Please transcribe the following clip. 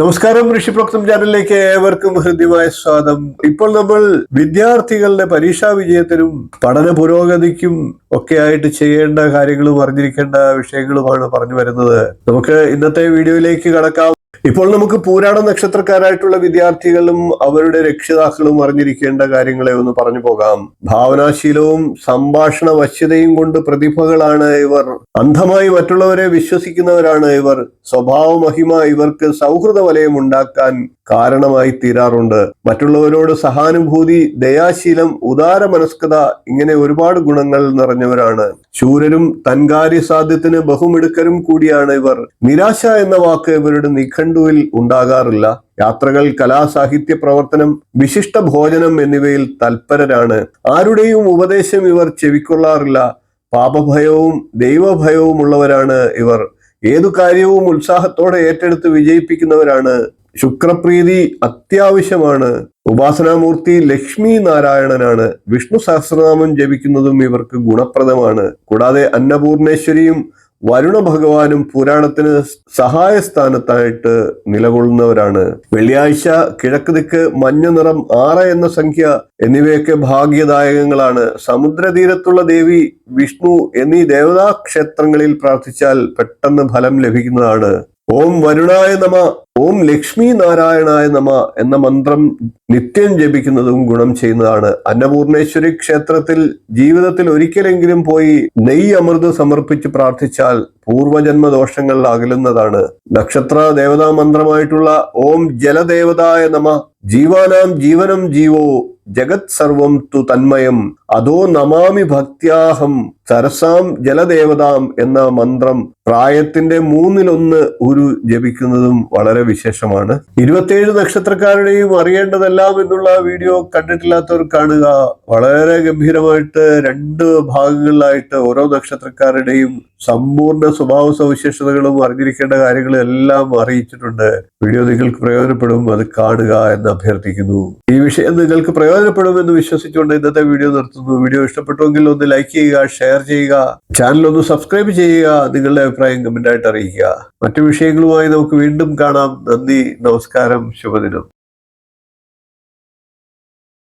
നമസ്കാരം ഋഷിപ്രോക്തം ചാനലിലേക്ക് ഏവർക്കും ഹൃദ്യമായ സ്വാഗതം. ഇപ്പോൾ നമ്മൾ വിദ്യാർത്ഥികളുടെ പരീക്ഷാ വിജയത്തിനും പഠന പുരോഗതിക്കും ഒക്കെ ആയിട്ട് ചെയ്യേണ്ട കാര്യങ്ങളും അറിഞ്ഞിരിക്കേണ്ട വിഷയങ്ങളുമാണ് പറഞ്ഞു വരുന്നത്. നമുക്ക് ഇന്നത്തെ വീഡിയോയിലേക്ക് കടക്കാം. ഇപ്പോൾ നമുക്ക് പൂരാണ നക്ഷത്രക്കാരായിട്ടുള്ള വിദ്യാർത്ഥികളും അവരുടെ രക്ഷിതാക്കളും അറിഞ്ഞിരിക്കേണ്ട കാര്യങ്ങളെ ഒന്ന് പറഞ്ഞു പോകാം. ഭാവനാശീലവും സംഭാഷണ വശ്യതയും കൊണ്ട് പ്രതിഭകളാണ് ഇവർ. അന്ധമായി മറ്റുള്ളവരെ വിശ്വസിക്കുന്നവരാണ് ഇവർ. സ്വഭാവ മഹിമ ഇവർക്ക് സൗഹൃദ വലയം ഉണ്ടാക്കാൻ കാരണമായി തീരാറുണ്ട്. മറ്റുള്ളവരോട് സഹാനുഭൂതി ദയാശീലം ഉദാര മനസ്കത ഇങ്ങനെ ഒരുപാട് ഗുണങ്ങൾ നിറഞ്ഞവരാണ്. ശൂരരും തൻകാര്യ സാധ്യത്തിന് ബഹുമിടുക്കരും കൂടിയാണ് ഇവർ. നിരാശ എന്ന വാക്ക് ഇവരുടെ നിഘണ്ടുവിൽ ഉണ്ടാകാറില്ല. യാത്രകൾ കലാസാഹിത്യ പ്രവർത്തനം വിശിഷ്ട ഭോജനം എന്നിവയിൽ തൽപരരാണ്. ആരുടെയും ഉപദേശം ഇവർ ചെവിക്കൊള്ളാറില്ല. പാപഭയവും ദൈവഭയവും ഉള്ളവരാണ് ഇവർ. ഏതു കാര്യവും ഉത്സാഹത്തോടെ ഏറ്റെടുത്ത് വിജയിപ്പിക്കുന്നവരാണ് ശുക്രപ്രീതി അത്യാവശ്യമാണ്. ഉപാസനാമൂർത്തി ലക്ഷ്മി നാരായണനാണ്. വിഷ്ണു സഹസ്രനാമം ജപിക്കുന്നതും ഇവർക്ക് ഗുണപ്രദമാണ്. കൂടാതെ അന്നപൂർണേശ്വരിയും വരുണ ഭഗവാനും പുരാണത്തിന് സഹായ സ്ഥാനത്തായിട്ട് നിലകൊള്ളുന്നവരാണ്. വെള്ളിയാഴ്ച കിഴക്ക് ദിക്ക് മഞ്ഞ നിറം ആറ് എന്ന സംഖ്യ എന്നിവയൊക്കെ ഭാഗ്യദായകങ്ങളാണ്. സമുദ്രതീരത്തുള്ള ദേവി വിഷ്ണു എന്നീ ദേവതാ ക്ഷേത്രങ്ങളിൽ പ്രാർത്ഥിച്ചാൽ പെട്ടെന്ന് ഫലം ലഭിക്കുന്നതാണ്. ഓം വരുണായ നമ. ഓം ലക്ഷ്മി നാരായണായ നമ എന്ന മന്ത്രം നിത്യം ജപിക്കുന്നതും ഗുണം ചെയ്യുന്നതാണ്. അന്നപൂർണേശ്വരി ക്ഷേത്രത്തിൽ ജീവിതത്തിൽ ഒരിക്കലെങ്കിലും പോയി നെയ്യ് അമൃത് സമർപ്പിച്ച് പ്രാർത്ഥിച്ചാൽ പൂർവജന്മ ദോഷങ്ങൾ അകലുന്നതാണ്. നക്ഷത്ര ദേവതാ മന്ത്രമായിട്ടുള്ള ഓം ജലദേവതായ നമ ജീവാനാം ജീവനം ജീവോ ജഗത് സർവം തു തന്മയം അതോ നമാമി ഭക്ത്യാഹം സരസാം ജലദേവതാം എന്ന മന്ത്രം പ്രായത്തിന്റെ മൂന്നിലൊന്ന് ഒരു ജപിക്കുന്നതും വളരെ വിശേഷമാണ്. ഇരുപത്തിയേഴ് നക്ഷത്രക്കാരുടെയും അറിയേണ്ടതെല്ലാം എന്നുള്ള വീഡിയോ കണ്ടിട്ടില്ലാത്തവർ കാണുക. വളരെ ഗംഭീരമായിട്ട് രണ്ട് ഭാഗങ്ങളിലായിട്ട് ഓരോ നക്ഷത്രക്കാരുടെയും സമ്പൂർണ സ്വഭാവ സവിശേഷതകളും അറിഞ്ഞിരിക്കേണ്ട കാര്യങ്ങളും എല്ലാം അറിയിച്ചിട്ടുണ്ട്. വീഡിയോ നിങ്ങൾക്ക് പ്രയോജനപ്പെടും അത് കാണുക എന്ന് അഭ്യർത്ഥിക്കുന്നു. ഈ വിഷയം നിങ്ങൾക്ക് പ്രയോജനപ്പെടുമെന്ന് വിശ്വസിച്ചുകൊണ്ട് ഇന്നത്തെ വീഡിയോ നിർത്തുന്നു. വീഡിയോ ഇഷ്ടപ്പെട്ടുവെങ്കിൽ ഒന്ന് ലൈക്ക് ചെയ്യുക ഷെയർ ചെയ്യുക ചാനൽ ഒന്ന് സബ്സ്ക്രൈബ് ചെയ്യുക നിങ്ങളുടെ അഭിപ്രായം കമന്റ് ആയിട്ട് അറിയിക്കുക. മറ്റു വിഷയങ്ങളുമായി നമുക്ക് വീണ്ടും കാണാം. നന്ദി നമസ്കാരം ശുഭദിനം.